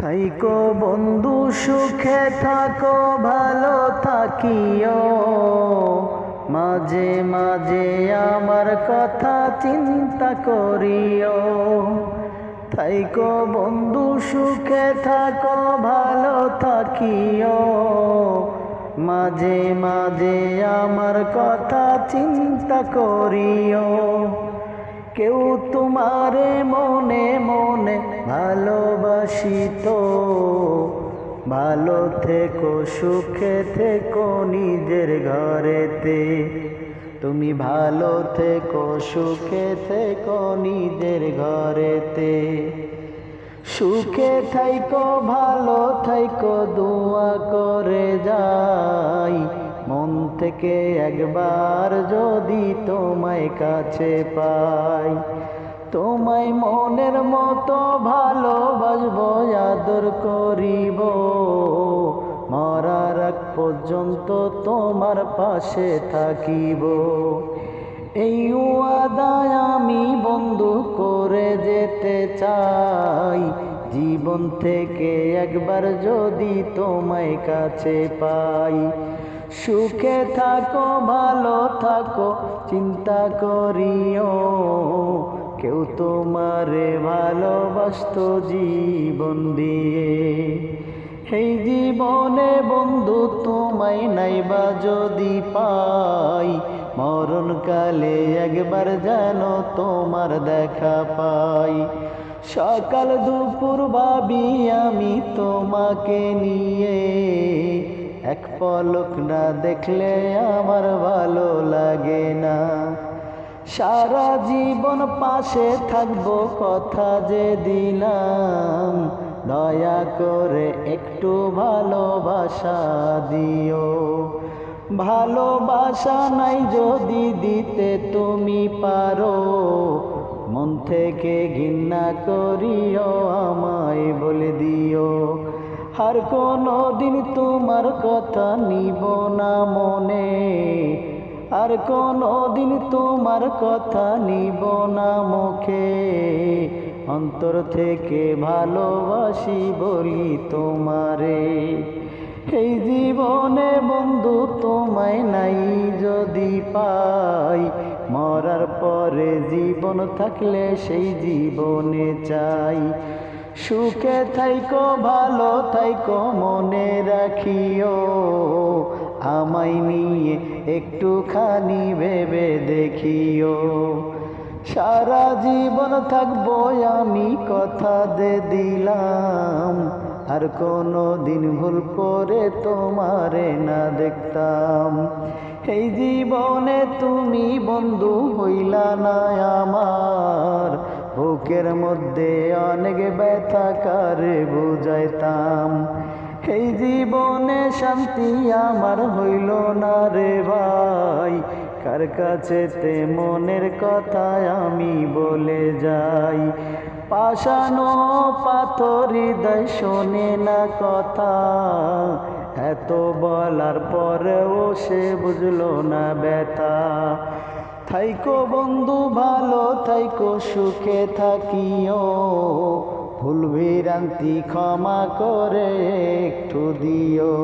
থাইকো বন্ধু, সুখে থাকো, ভালো থাকিও। মাঝে মাঝে আমার কথা চিন্তা করিও। থাইকো বন্ধু, সুখে থাকো, ভালো থাকিও। মাঝে মাঝে আমার কথা চিন্তা করিও। কেউ তোমারে মনে মনে ভালোবাসিত ভালো থেকো, সুখে থেকো নিজের ঘরেতে। তুমি ভালো থেকো, সুখে থেকো নিজের ঘরেতে। সুখে থাইকো, ভালো থাইকো, দোয়া করে যাই। মন থেকে একবার যদি তোমায় কাছে পাই তোমায় মনের মতো ভালোবাসবো, আদর করিব। মরার আগ পর্যন্ত তোমার পাশে থাকিব। এই ওয়াদায় আমি বন্ধু করে যেতে চাই। জীবন থেকে একবার যদি তোমায় কাছে পাই। সুখে থাকো, ভালো থাকো, চিন্তা করিও। কেউ তোমারে ভালোবাসত জীবন দিয়ে। এই জীবনে বন্ধু তোমায় নাইবা যদি পাই, মরণকালে একবার যেন তোমার দেখা পাই। সকাল দুপুর ভাবি আমি তোমাকে নিয়ে, এক পলক না দেখলে আমার ভালো লাগে না। সারা জীবন পাশে থাকব কথা যে দিলাম। দয়া করে একটু ভালোবাসা দিও। ভালোবাসা নাই যদি দিতে তুমি পারো। মন থেকে ঘৃণা করিও, আমায় বলে দিও। আর কোনো দিন তোমার কথা নিব না মনে। আর কোনো দিন তোমার কথা নিব না মুখে। অন্তর থেকে ভালোবাসি বলি তোমারে। এই জীবনে বন্ধু তোমায় নাই যদি পাই। মরার পরে জীবন থাকলে সেই জীবনে চাই। সুখে থাইকো, ভালো থাইকো, মনে রাখিও। আমায় নিয়ে একটুখানি ভেবে দেখিও। সারা জীবন থাকব আমি, কথা দে দিলাম। আর কোনো দিন ভুল করে তোমারে না দেখতাম। এই জীবনে তুমি বন্ধু হইলা না আমার। বুকের মধ্যে অনেক ব্যথা কারে বুঝাইতাম। এই জীবনে শান্তি আমার হইল না রে ভাই। কার কাছে তে মনের কথা আমি বলে যাই? পাশানো পাথর হৃদয় শোনে না কথা। এত বলার পরেও সে বুঝলো না ব্যথা। থাইকো বন্ধু, ভালো থাইকো, সুখে থাকিও। ভুল ভিরান্তি ক্ষমা করে একটু দিও।